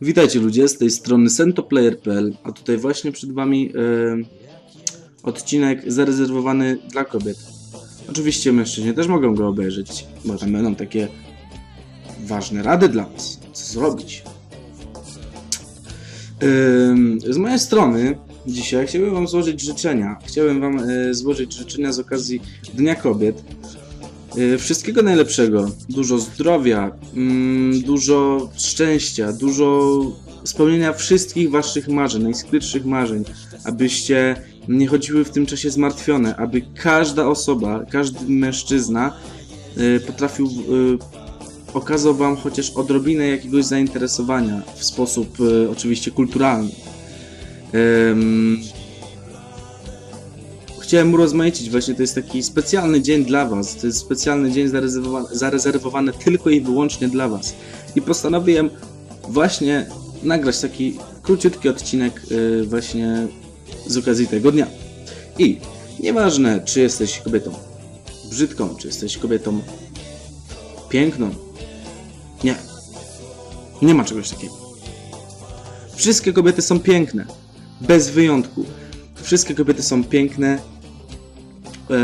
Witajcie ludzie, z tej strony sentoplayer.pl, a tutaj właśnie przed wami e, odcinek zarezerwowany dla kobiet. Oczywiście mężczyźni też mogą go obejrzeć, bo tam będą takie ważne rady dla was, co zrobić. Z mojej strony dzisiaj chciałbym wam złożyć życzenia. Chciałbym wam e, złożyć życzenia z okazji Dnia Kobiet. E, Wszystkiego najlepszego, dużo zdrowia, mm, dużo szczęścia, dużo spełnienia wszystkich waszych marzeń, najskrytszych marzeń, abyście nie chodziły w tym czasie zmartwione, aby każda osoba, każdy mężczyzna e, potrafił, okazał wam chociaż odrobinę jakiegoś zainteresowania w sposób oczywiście kulturalny. Em, chciałem urozmaicić, właśnie to jest taki specjalny dzień dla Was. To jest specjalny dzień zarezerwowany, zarezerwowany tylko i wyłącznie dla Was. I postanowiłem właśnie nagrać taki króciutki odcinek yy, właśnie z okazji tego dnia. I nieważne, czy jesteś kobietą brzydką, czy jesteś kobietą piękną. Nie. Nie ma czegoś takiego. Wszystkie kobiety są piękne. Bez wyjątku. Wszystkie kobiety są piękne. E,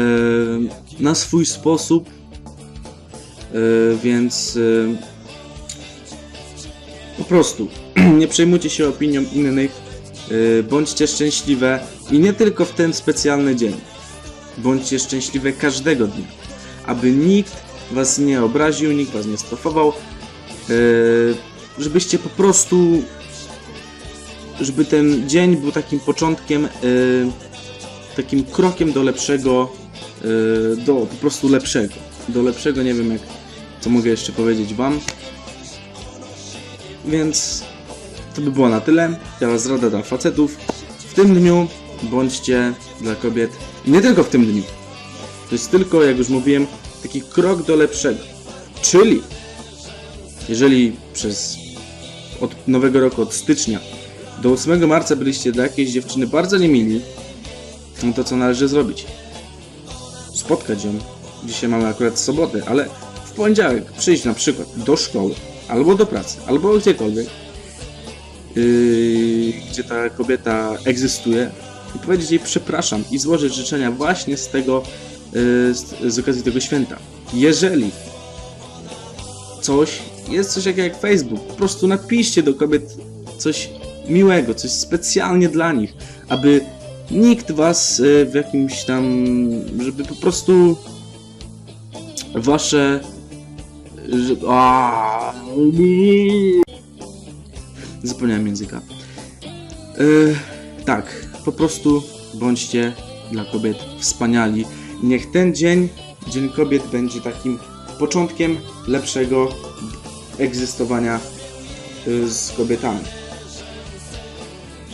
na swój sposób, e, więc e, po prostu nie przejmujcie się opinią innych, e, bądźcie szczęśliwe i nie tylko w ten specjalny dzień. Bądźcie szczęśliwe każdego dnia, aby nikt was nie obraził, nikt was nie strofował, e, żebyście po prostu żeby ten dzień był takim początkiem, y, takim krokiem do lepszego, y, do po prostu lepszego. Do lepszego, nie wiem jak, co mogę jeszcze powiedzieć Wam. Więc to by było na tyle. Teraz rada dla facetów. W tym dniu bądźcie dla kobiet, nie tylko w tym dniu. To jest tylko, jak już mówiłem, taki krok do lepszego. Czyli, jeżeli przez od nowego roku, od stycznia do 8 marca byliście dla jakiejś dziewczyny bardzo niemili, no to co należy zrobić? Spotkać ją. Dzisiaj mamy akurat sobotę, ale w poniedziałek przyjść na przykład do szkoły, albo do pracy, albo gdziekolwiek, yy, gdzie ta kobieta egzystuje i powiedzieć jej przepraszam i złożyć życzenia właśnie z tego, yy, z, z okazji tego święta. Jeżeli coś, jest coś takiego jak Facebook, po prostu napiszcie do kobiet coś miłego, coś specjalnie dla nich, aby nikt was e, w jakimś tam, żeby po prostu wasze zapomniałem języka. E, tak, po prostu bądźcie dla kobiet wspaniali. Niech ten dzień, Dzień Kobiet, będzie takim początkiem lepszego egzystowania e, z kobietami.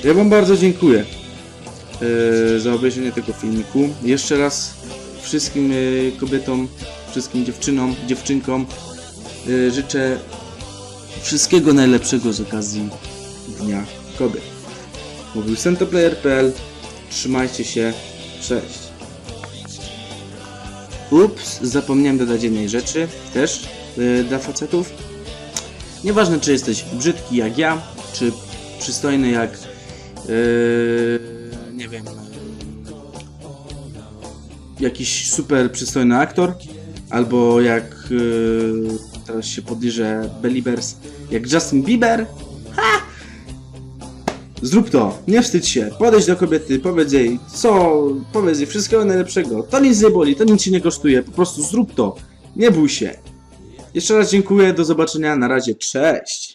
Ja Wam bardzo dziękuję e, za obejrzenie tego filmiku. Jeszcze raz wszystkim e, kobietom, wszystkim dziewczynom, dziewczynkom e, życzę wszystkiego najlepszego z okazji Dnia Kobiet. Mówił sentoplayer.pl Trzymajcie się. Cześć. Ups, zapomniałem dodać jednej rzeczy też e, dla facetów. Nieważne czy jesteś brzydki jak ja, czy przystojny jak Yy, nie wiem, jakiś super przystojny aktor, albo jak yy, teraz się podliże Beliebers, jak Justin Bieber. Ha! Zrób to, nie wstydź się, podejdź do kobiety, powiedz jej, co, powiedz jej wszystkiego najlepszego, to nic nie boli, to nic ci nie kosztuje, po prostu zrób to, nie bój się. Jeszcze raz dziękuję, do zobaczenia, na razie, cześć!